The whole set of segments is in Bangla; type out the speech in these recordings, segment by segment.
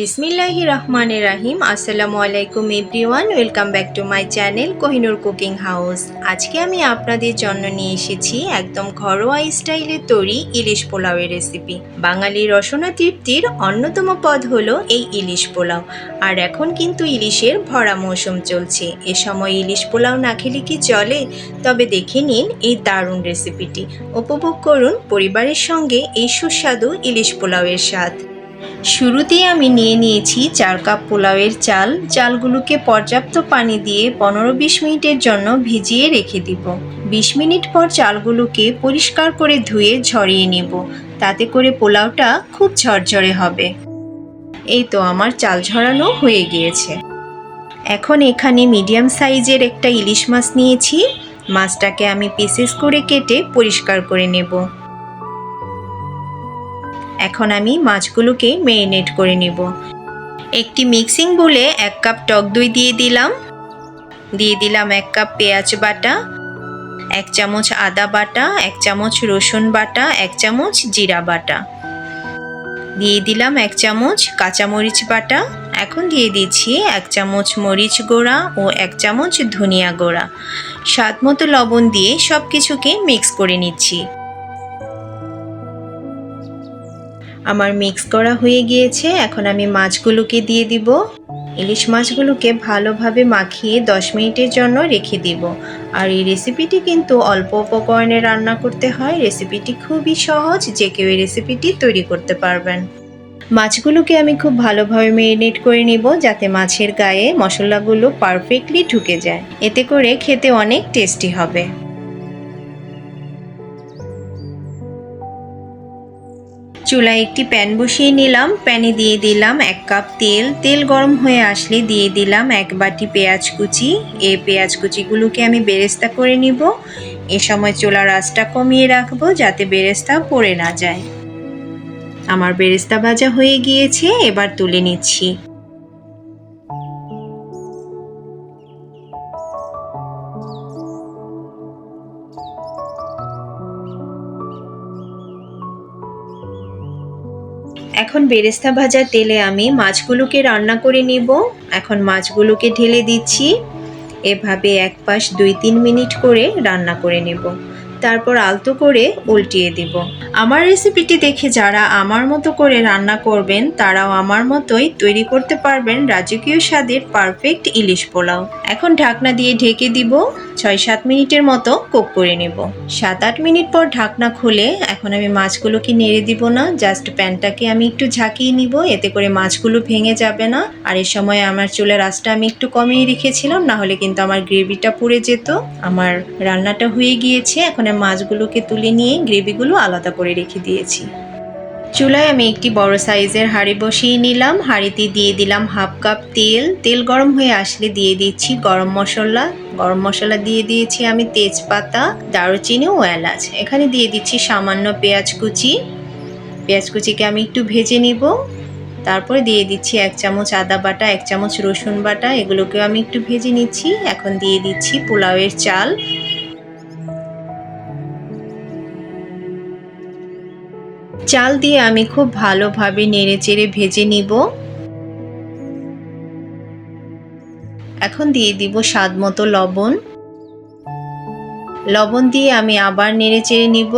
বিসমিল্লাহি রহমানের রাহিম। আসসালামু আলাইকুম everyone, welcome back to my channel Kohinoor cooking house. আজকে আমি আপনাদের জন্য নিয়ে এসেছি একদম ঘরোয়া স্টাইলে তৈরি ইলিশ পোলাওয়ের রেসিপি। বাঙালি রসনা তৃপ্তির অন্যতম পদ হলো এই ইলিশ পোলাও। আর এখন কিন্তু ইলিশের ভরা মৌসুম চলছে। এ সময় ইলিশ পোলাও না খেলে কি চলে? তবে দেখে নিন এই দারুণ রেসিপিটি। উপভোগ করুন পরিবারের সঙ্গে এই সুস্বাদু ইলিশ পোলাওয়ের স্বাদ। শুরুতেই আমি নিয়ে নিয়েছি চার কাপ পোলাওয়ের চাল। চালগুলোকে পর্যাপ্ত পানি দিয়ে পনেরো বিশ মিনিটের জন্য ভিজিয়ে রেখে দিব। বিশ মিনিট পর চালগুলোকে পরিষ্কার করে ধুয়ে ঝরিয়ে নেব। তাতে করে পোলাওটা খুব ঝরঝরে হবে। এই তো আমার চাল ঝরানো হয়ে গিয়েছে। এখন এখানে মিডিয়াম সাইজের একটা ইলিশ মাছ নিয়েছি। মাছটাকে আমি পিসেস করে কেটে পরিষ্কার করে নেব। এখন আমি মাছগুলোকে মেরিনেট করে নেব। একটি মিক্সিং বলে এক কাপ টক দই দিয়ে দিলাম। দিয়ে দিলাম এক কাপ পেঁয়াজ বাটা, এক চামচ আদা বাটা, এক চামচ রসুন বাটা, এক চামচ জিরা বাটা। দিয়ে দিলাম এক চামচ কাঁচামরিচ বাটা। এখন দিয়ে দিচ্ছি এক চামচ মরিচ গোড়া ও এক চামচ ধনিয়া গোড়া। স্বাদ মতো লবণ দিয়ে সব কিছুকে মিক্স করে নিচ্ছি। আমার মিক্স করা হয়ে গিয়েছে, এখন আমি মাছগুলোকে দিয়ে দিব। ইলিশ মাছগুলোকে ভালোভাবে মাখিয়ে দশ মিনিটের জন্য রেখে দিব। আর এই রেসিপিটি কিন্তু অল্প উপকরণে রান্না করতে হয়। রেসিপিটি খুবই সহজ, যে কেউ এই রেসিপিটি তৈরি করতে পারবেন। মাছগুলোকে আমি খুব ভালোভাবে মেরিনেট করে নিব, যাতে মাছের গায়ে মশলাগুলো পারফেক্টলি ঢুকে যায়। এতে করে খেতে অনেক টেস্টি হবে। চুলায় একটি প্যান বসিয়ে নিলাম। প্যানে দিয়ে দিলাম এক কাপ তেল। তেল গরম হয়ে আসলে দিয়ে দিলাম এক বাটি পেঁয়াজ কুচি। এই পেঁয়াজ কুচিগুলোকে আমি বেরেস্তা করে নিব। এ সময় চুলার আঁচটা কমিয়ে রাখব যাতে বেরেস্তা পড়ে না যায়। আমার বেরেস্তা ভাজা হয়ে গিয়েছে, এবার তুলে নিচ্ছি। এখন বেরেস্তা ভাজা তেলে আমি মাছগুলোকে রান্না করে নিব। এখন মাছগুলোকে ঢেলে দিচ্ছি। এভাবে এক পাশ দুই তিন মিনিট করে রান্না করে নেব। তারপর আলতো করে উল্টিয়ে দিব। আমার রেসিপিটি দেখে যারা আমার মতো করে রান্না করবেন, তারাও আমার মতোই তৈরি করতে পারবেন রাজকীয় স্বাদের পারফেক্ট ইলিশ পোলাও। এখন ঢাকনা দিয়ে ঢেকে দিব। ছয় সাত মিনিটের মতো কুক করে নেব। সাত আট মিনিট পর ঢাকনা খুলে এখন আমি মাছগুলোকে নেড়ে দিব না, জাস্ট প্যানটাকে আমি একটু ঝাঁকিয়ে নিব, এতে করে মাছগুলো ভেঙে যাবে না। আর এ সময় আমার চুলের আঁচটা আমি একটু কমিয়ে রেখেছিলাম, না হলে কিন্তু আমার গ্রেভিটা পুড়ে যেত। আমার রান্নাটা হয়ে গিয়েছে, এখন মাছগুলোকে তুলে নিয়ে গ্রেভিগুলো আলাদা করে রেখে দিয়েছি। চুলায় আমি একটি বড় সাইজের হাঁড়ি বসিয়ে নিলাম। হাঁড়িতে দিয়ে দিলাম হাফ কাপ তেল। তেল গরম হয়ে আসলে দিয়ে দিচ্ছি গরম মশলা। গরম মশলা দিয়ে দিয়েছি আমি তেজপাতা, দারুচিনি ও এলাচ। এখানে দিয়ে দিচ্ছি সামান্য পেঁয়াজ কুচি। পেঁয়াজ কুচিকে আমি একটু ভেজে নিব। তারপরে দিয়ে দিচ্ছি এক চামচ আদা বাটা, এক চামচ রসুন বাটা। এগুলোকেও আমি একটু ভেজে নিচ্ছি। এখন দিয়ে দিচ্ছি পোলাওয়ের চাল। চাল দিয়ে আমি খুব ভালোভাবে নেড়ে চেড়ে ভেজে নিব। এখন দিয়ে দিব স্বাদ মতো লবণ। লবণ দিয়ে আমি আবার নেড়ে চেড়ে নিব।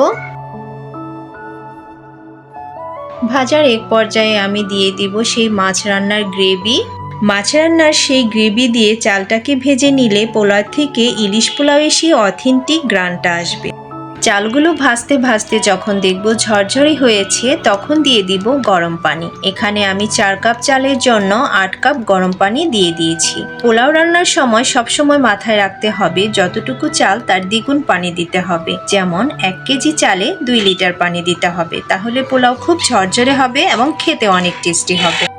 ভাজার এক পর্যায়ে আমি দিয়ে দিব সেই মাছ রান্নার গ্রেভি। মাছ রান্নার সেই গ্রেভি দিয়ে চালটাকে ভেজে নিলে পোলাও থেকে ইলিশ পোলাওয়ে সেই অথেন্টিক গ্রানটা আসবে। চালগুলো ভাজতে ভাজতে যখন দেখব ঝরঝরি হয়েছে, তখন দিয়ে দিব গরম পানি। এখানে আমি চার কাপ চালের জন্য আট কাপ গরম পানি দিয়ে দিয়েছি। পোলাও রান্নার সময় সবসময় মাথায় রাখতে হবে, যতটুকু চাল তার দ্বিগুণ পানি দিতে হবে। যেমন, এক কেজি চালে দুই লিটার পানি দিতে হবে। তাহলে পোলাও খুব ঝরঝরে হবে এবং খেতে অনেক টেস্টি হবে।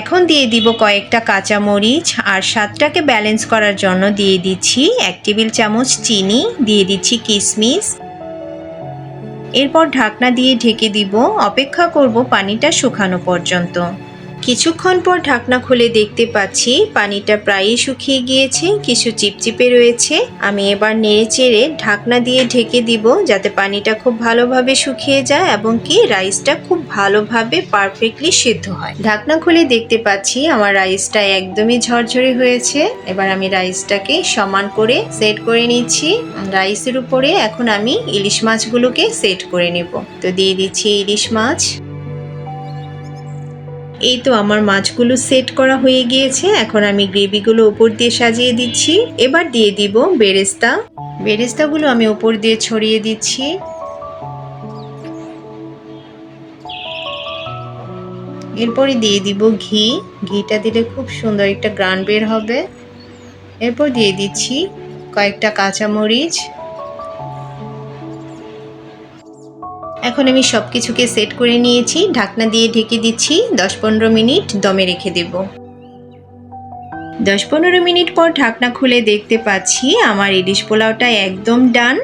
এখন দিয়ে দিব কয়েকটা কাঁচা মরিচ আর স্বাদটাকে ব্যালেন্স করার জন্য দিয়ে দিচ্ছি এক টেবিল চামচ চিনি, দিয়ে দিচ্ছি কিশমিশ এরপর ঢাকনা দিয়ে ঢেকে দিব। অপেক্ষা করব পানিটা শুকানো পর্যন্ত। কিছুক্ষণ পর ঢাকনা খুলে দেখতে পাচ্ছি পানিটা প্রায়ই শুকিয়ে গিয়েছে, কিছু চিপচিপে রয়েছে। আমি এবার নেড়ে চেড়ে ঢাকনা দিয়ে ঢেকে দিব যাতে পানিটা খুব ভালোভাবে শুকিয়ে যায় এবং কি রাইসটা খুব ভালোভাবে পারফেক্টলি সিদ্ধ হয়। ঢাকনা খুলে দেখতে পাচ্ছি আমার রাইসটা একদমই ঝরঝরে হয়েছে। এবার আমি রাইসটাকে সমান করে সেট করে নিচ্ছি। রাইসের উপরে এখন আমি ইলিশ মাছগুলোকে সেট করে নেব। তো দিয়ে দিচ্ছি ইলিশ মাছ। এই তো আমার মাছগুলো সেট করা হয়ে গিয়েছে। এখন আমি গ্রেভিগুলো উপর দিয়ে সাজিয়ে দিচ্ছি। এবার দিয়ে দিব বেরেস্তা। বেরেস্তাগুলো আমি উপর দিয়ে ছড়িয়ে দিচ্ছি। এরপরে দিয়ে দিব ঘি। ঘিটা দিলে খুব সুন্দর একটা গ্রান বের হবে। এরপর দিয়ে দিচ্ছি কয়েকটা কাঁচামরিচ। এখন আমি সব কিছুকে সেট করে নিয়েছি, ঢাকনা দিয়ে ঢেকে দিচ্ছি, দশ পনেরো মিনিট দমে রেখে দেব। দশ পনেরো মিনিট পর ঢাকনা খুলে দেখতে পাচ্ছি আমার ইলিশ পোলাওটা একদম ডান।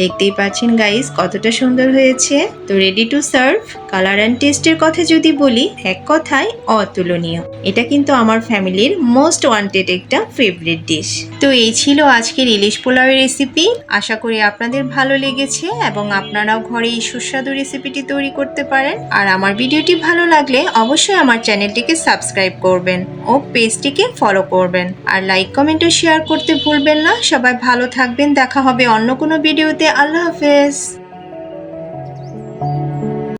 দেখতেই পাচ্ছেন গাইস কতটা সুন্দর হয়েছে। তো ready to serve colour and টেস্টের কথা যদি বলি, এক কথায় অতুলনীয়। এটা কিন্তু আমার ফ্যামিলির মোস্ট ওয়ান্টেড একটা ফেভারিট ডিশ তো এই ছিল আজকের ইলিশ পোলাওয়ের রেসিপি আশা করি আপনাদের ভালো লেগেছে এবং আপনারাও ঘরে এই সুস্বাদু রেসিপিটি তৈরি করতে পারেন। আর আমার ভিডিওটি ভালো লাগলে অবশ্যই আমার চ্যানেলটিকে সাবস্ক্রাইব করবেন ও পেজটিকে ফলো করবেন। আর লাইক কমেন্ট ও শেয়ার করতে ভুলবেন না। সবাই ভালো থাকবেন। দেখা হবে অন্য কোনো ভিডিওতে আল্লাহ হাফেজ